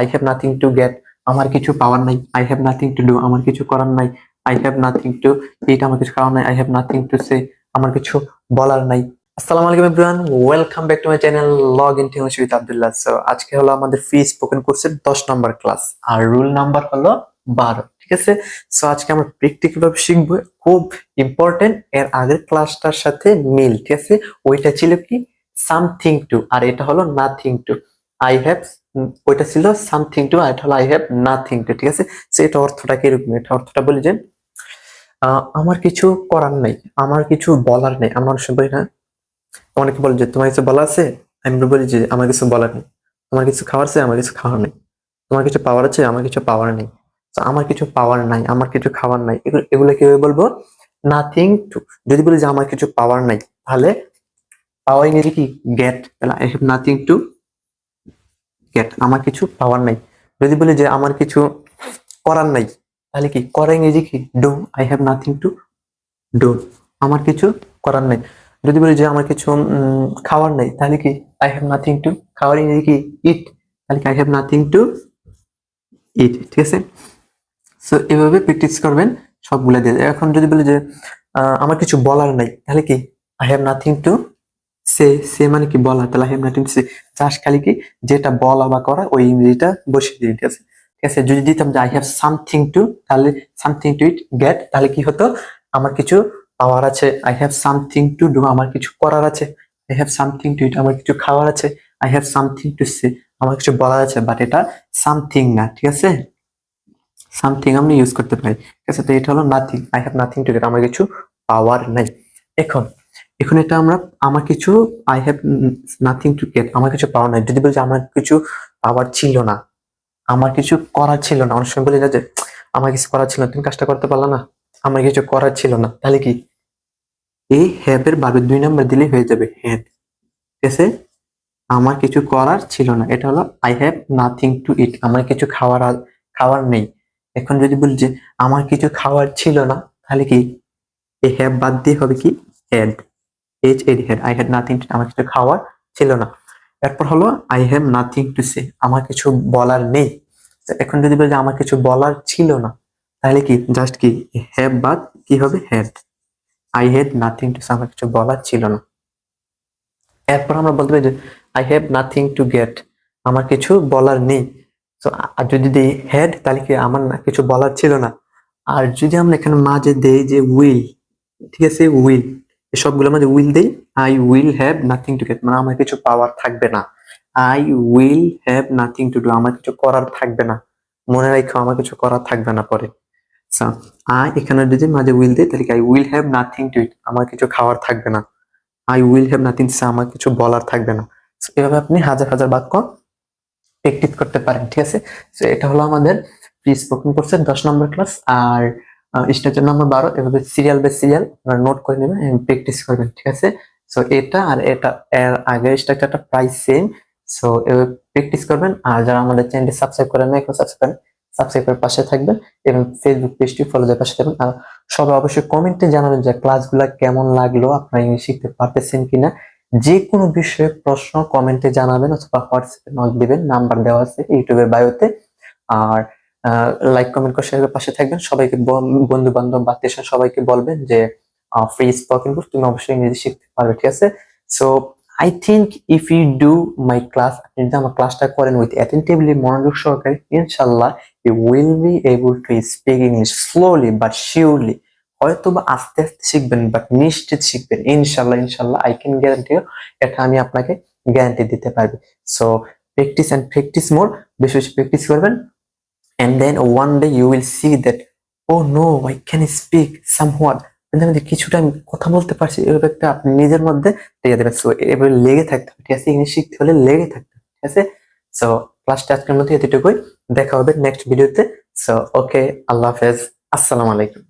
I have nothing to get আমার কিছু পাওয়ার নাই। I have nothing to do আমার কিছু করার নাই। I have nothing to eat আমার কিছু খাওয়ার নাই। I have nothing to say আমার কিছু বলার নাই। আসসালামু আলাইকুম everyone welcome back to my channel log in tune with Abdullah so আজকে হলো আমাদের ফ্রি স্পোকেন কোর্সের দশ নম্বর ক্লাস আর রুল নাম্বার হলো বারো, ঠিক আছে? সো আজকে আমরা প্র্যাকটিক্যাল শিখব খুব ইম্পর্টেন্ট এর আগের ক্লাসটার সাথে মিল, ঠিক আছে? ওইটা ছিল কি? সামথিং টু আর এটা হলো নাথিং টু আই হ্যাভ ওইটা ছিল সামথিং টু আর এটা হলো আই হ্যাভ নাথিং টু ঠিক আছে? সো এটা অর্থটা কীরকম? এটা অর্থটা বলি যে আমার কিছু করার নাই, আমার কিছু বলার নেই। আমার অনেক বলি না, অনেকে বলে যে, তোমার কিছু বলা আছে? আমি বলি যে, আমার কিছু বলার নেই। তোমার কিছু খাওয়ার আছে? আমার কিছু খাওয়ার নেই। তোমার কিছু পাওয়ার আছে? আমার কিছু পাওয়ার নেই। তো আমার কিছু পাওয়ার নাই, আমার কিছু খাওয়ার নাই। এগুলো এগুলো কীভাবে বলব? নাথিং টু যদি বলি যে, আমার কিছু পাওয়ার নাই, তাহলে পাওয়ার ইংরেজি কি? গেট তাহলে I have nothing to get আমার কিছু পাওয়ার নাই। যদি বলি যে আমার কিছু করার নাই, তাহলে কি করা ইংরেজি কি? Do I have nothing to do আমার কিছু করার নাই। যদি বলি যে আমার কিছু খাওয়ার নাই, তাহলে কি আই হ্যাভ নাথিং টু খাওয়ার ইংরেজি কি ইট তাহলে কি I have nothing to eat ঠিক আছে? সো এভাবে প্র্যাকটিস করবেন সবগুলো দিয়ে। এখন যদি বলি যে আমার কিছু বলার নাই, তাহলে কি I have nothing to say say মানে কি বলা তাহলে হ্যাভ নাথিং সে জাস্ট খালি কি? যেটা বলা বা করা, ওই ইংরেজিটা বসিয়ে দিই ঠিক আছে? ঠিক আছে, যদি দিতাম যে আই হ্যাভ সামথিং টু তাহলে সামথিং টু ইট গেট তাহলে কি হতো? আমার কিছু পাওয়ার আছে। I have something to do আমার কিছু করার আছে। I have something to eat আমার কিছু খাওয়ার আছে। I have something to say আমার কিছু বলার আছে বাট এটা সামথিং না, ঠিক আছে? সামথিং আমি ইউজ করতে পারি। ঠিক আছে, তো এটা হলো nothing I have nothing to get আমার কিছু পাওয়ার নাই। এখন এখন এটা আমরা, আমার কিছু I have nothing to get আমার কিছু পাওয়ার নাই। যদি বলি যে আমার কিছু পাওয়ার ছিল না, আমার কিছু করার ছিল না, অনেক সময় বলি যে, আমার কিছু করার ছিল না, তুমি কাজটা করতে পারলা না, আমার কিছু করার ছিল না, তাহলে কি? এই হ্যাভ এর বাবে দুই নম্বর দিলেই হয়ে যাবে হ্যাভ ঠিক আছে? আমার কিছু করার ছিল না, এটা হলো I have nothing to eat আমার কিছু খাওয়ার খাওয়ার নেই। এখন যদি বলি যে, আমার কিছু খাওয়ার ছিল না, তাহলে কি? এই হ্যাভ বাদ দিয়ে হবে কি? Had H ed had I had nothing আমার কিছু খাওয়ার ছিল না। এরপর হলো I have nothing to say আমার কিছু বলার নেই। এখন যদি বলি আমার কিছু বলার ছিল না, তাহলে কি? জাস্ট কি? হ্যাভ বাদ কি হবে? Had I had nothing to say আমার কিছু বলার ছিল না। এরপর আমরা বলতে পারি যে I have nothing to get আমার কিছু বলার নেই। তো আর যদি হ্যাড তাহলে কি আমার না কিছু বলার ছিল না? আর যদি আমরা এখানে মাঝে দেই যে উইল ঠিক আছে? উইল সবগুলো মাঝে উইল দেই। I will have nothing to get মানে আমার কিছু পাওয়ার থাকবে না। I will have nothing to do আমার কিছু করার থাকবে না। মনে রাখো, আমার কিছু করার থাকবে না পরে। আই এখানে যদি মাঝে উইল দেই, তাহলে I will have nothing to eat আমার কিছু খাওয়ার থাকবে না। I will have nothing to আমার কিছু বলার থাকবে না। এভাবে আপনি হাজার হাজার বাক্য প্র্যাকটিস করতে পারেন, ঠিক আছে? তো এটা হলো আমাদের প্রি স্পোকেন কোর্সের দশ নম্বর ক্লাস আর স্ট্রাকচার নম্বর বারো, এভাবে সিরিয়াল বাই সিরিয়াল আপনারা নোট করে নেবেন এবং প্র্যাকটিস করবেন, ঠিক আছে? সো এটা আর এটা, এর আগের স্ট্রাকচারটা প্রায় সেম সো এভাবে প্র্যাকটিস করবেন আর যারা আমাদের চ্যানেলটি সাবস্ক্রাইব করেন না এখন সাবস্ক্রাইব করেন সাবস্ক্রাইব করে পাশে থাকবেন এবং ফেসবুক পেজটি ফলো দিয়ে পাশে থাকবেন। আর সবাই অবশ্যই কমেন্টে জানাবেন যে ক্লাসগুলো কেমন লাগল, আপনারা ইংলিশ শিখতে পারতেছেন কিনা। যে কোনো বিষয়ে প্রশ্ন কমেন্টে জানাবেন অথবা হোয়াটসঅ্যাপে নক দিবেন নাম্বার দেওয়া আছে ইউটিউবের বায়োতে আর লাইক কমেন্ট করে শেয়ার পাশে থাকবেন। সবাইকে বন্ধু বান্ধব বা সবাইকে বলবেন যে ফ্রি স্পোকেন কোর্স তুমি অবশ্যই ইংরেজি শিখতে পারবে, ঠিক আছে? So I think if you do my class আপনি যদি আমার ক্লাসটা করেন উইথ অ্যাটেন্টিভলি মনোযোগ সহকারে ইনশাল্লাহ you will be able to speak English slowly but surely হয়তো বা আস্তে আস্তে শিখবেন বাট নিশ্চিত শিখবেন। ইনশাল্লাহ ইনশাল্লাহ আই ক্যান গ্যারান্টি এটা আমি আপনাকে গ্যারান্টি দিতে পারব। So practice and practice more বেশি বেশি প্র্যাকটিস করবেন। And then one day you will see that oh no, I can speak somewhat. আমি কিছুটা আমি কথা বলতে পারছি, এভাবে একটা আপনি নিজের মধ্যে এভাবে লেগে থাকতে হবে। ঠিক আছে? ইংলিশ শিখতে হলে লেগে থাকতে হবে। ঠিক আছে? সো ক্লাসটা আজকের মধ্যে এতটুকুই। দেখা হবে নেক্সট ভিডিওতে সো ওকে আল্লাহ হাফেজ। আসসালামু আলাইকুম।